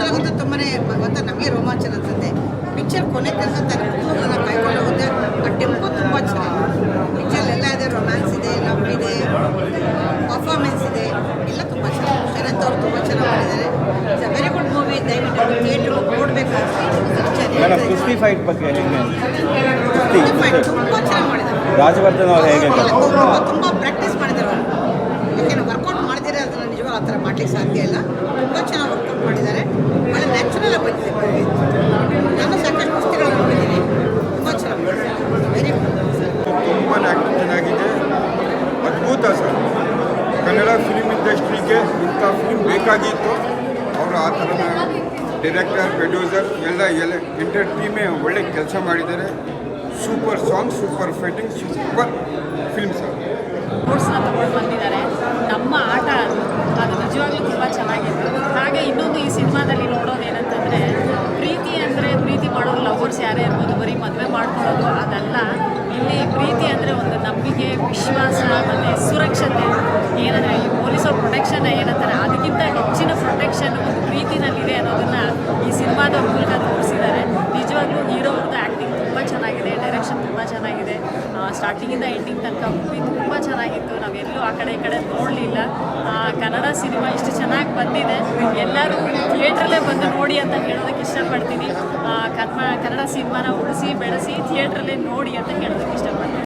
ನಿಜವಾಗ್ಲೂ ತುಂಬಾನೇ ಭಗವಂತ ನಮಗೆ ರೋಮಾಂಚನ ಅನ್ಸುತ್ತೆ ಪಿಕ್ಚರ್ ಕೊನೆ ತನಕ ತನ್ನ ಕುಟುಂಬನ ಕಾಯ್ಕೊಂಡು ಹೋಗುತ್ತೆ ಆ ಟೆಂಪೋ ತುಂಬ ಚೆನ್ನಾಗಿ ಪಿಕ್ಚರ್ ಎಲ್ಲ ಇದೆ ರೊಮ್ಯಾನ್ಸ್ ಇದೆ ಲವ್ ಇದೆ ಪರ್ಫಾರ್ಮೆನ್ಸ್ ಇದೆ ಎಲ್ಲ ತುಂಬ ಚೆನ್ನಾಗಿ ಶರತ್ ಅವರು ತುಂಬ ಚೆನ್ನಾಗಿ ಮಾಡಿದ್ದಾರೆ. It's a very good movie ದಯವಿಟ್ಟು ಥಿಯೇಟ್ರ್ ನೋಡಬೇಕು ಕುಸ್ತಿ ಫೈಟ್ ಬಗ್ಗೆ ತುಂಬ ಚೆನ್ನಾಗಿ ಮಾಡಿದ್ದಾರೆ. ರಾಜವರ್ಧನ್ ಅವರು ಹೇಗೆ ತುಂಬ ಪ್ರಾಕ್ಟೀಸ್ ಮಾಡಿದ್ದಾರೆ ಅವರು ಯಾಕೆಂದ್ರೆ ವರ್ಕೌಟ್ ಮಾಡಿದರೆ ಅದನ್ನು ನಿಜವಾಗ ಆ ಥರ ಮಾಡ್ಲಿಕ್ಕೆ ಸಾಧ್ಯ ಇಲ್ಲ. ತುಂಬ ಚೆನ್ನಾಗಿ ವರ್ಕೌಟ್ ಮಾಡಿದ್ದಾರೆ. ಭಾಳ ನ್ಯಾಚುರಲ್ ಆಗಿ ಬಂದಿದೆ ನಾನು ಸಾಕಷ್ಟು ಪುಸ್ತಕಗಳನ್ನು ನೋಡಿದ್ದೀನಿ. ತುಂಬ ಚೆನ್ನಾಗಿ ವೆರಿ ತುಂಬ ಚೆನ್ನಾಗಿದೆ. ಅದ್ಭುತ ಸರ್. ಕನ್ನಡ ಫಿಲ್ಮ್ ಇಂಡಸ್ಟ್ರಿಗೆ ಇಂಥ ಫಿಲ್ಮ್ ಬೇಕಾಗಿತ್ತು. ಅವರು ಆ ಥರದ ಡೈರೆಕ್ಟರ್ ಪ್ರೊಡ್ಯೂಸರ್ ಎಲ್ಲ ಎಲ್ಲ ಎಂಟರ್ ಟೀಮೇ ಒಳ್ಳೆ ಕೆಲಸ ಮಾಡಿದ್ದಾರೆ. Super song super fighting super film sir. ಮದುವೆ ಮಾಡ್ಕೊಳ್ಳೋದು ಅದಲ್ಲ. ಇಲ್ಲಿ ಪ್ರೀತಿ ಅಂದರೆ ಒಂದು ನಂಬಿಕೆ, ವಿಶ್ವಾಸ, ಮತ್ತು ಸುರಕ್ಷತೆ. ಏನಂದರೆ ಈ ಪೊಲೀಸರು ಪ್ರೊಟೆಕ್ಷನ್ ಏನಂತಾರೆ, ಅದಕ್ಕಿಂತ ಹೆಚ್ಚಿನ ಪ್ರೊಟೆಕ್ಷನ್ ಒಂದು ಪ್ರೀತಿನಲ್ಲಿದೆ ಅನ್ನೋದನ್ನು ಈ ಸಿನಿಮಾದ ಮೂಲಕ ತೋರಿಸಿದ್ದಾರೆ. ನಿಜವಾಗ್ಲೂ ಹೀರೋ ಅವ್ರದ್ದು ಆ್ಯಕ್ಟಿಂಗ್ ತುಂಬ ಚೆನ್ನಾಗಿದೆ ಡೈರೆಕ್ಷನ್ ತುಂಬ ಚೆನ್ನಾಗಿದೆ. ಸ್ಟಾರ್ಟಿಂಗಿಂದ ಎಂಡಿಂಗ್ ತನಕ ಮೂವಿ ತುಂಬ ಚೆನ್ನಾಗಿತ್ತು. ನಾವೆಲ್ಲೂ ಆ ಕಡೆ ಈ ಕಡೆ ನೋಡಲಿಲ್ಲ. ಕನ್ನಡ ಸಿನಿಮಾ ಇಷ್ಟು ಚೆನ್ನಾಗಿ ಬಂದಿದೆ. ಎಲ್ಲರೂ ಥಿಯೇಟ್ರಲ್ಲೇ ಬಂದು ನೋಡಿ ಅಂತ ಹೇಳೋದಕ್ಕೆ ಇಷ್ಟಪಡ್ತೀನಿ. ಕನ್ಮ ಕನ್ನಡ ಸಿನಿಮಾನ ಉಳಿಸಿ, ಬೆಳೆಸಿ, ಥಿಯೇಟ್ರಲ್ಲೇ ನೋಡಿ ಅಂತ ಹೇಳೋದಕ್ಕೆ ಇಷ್ಟಪಡ್ತೀನಿ.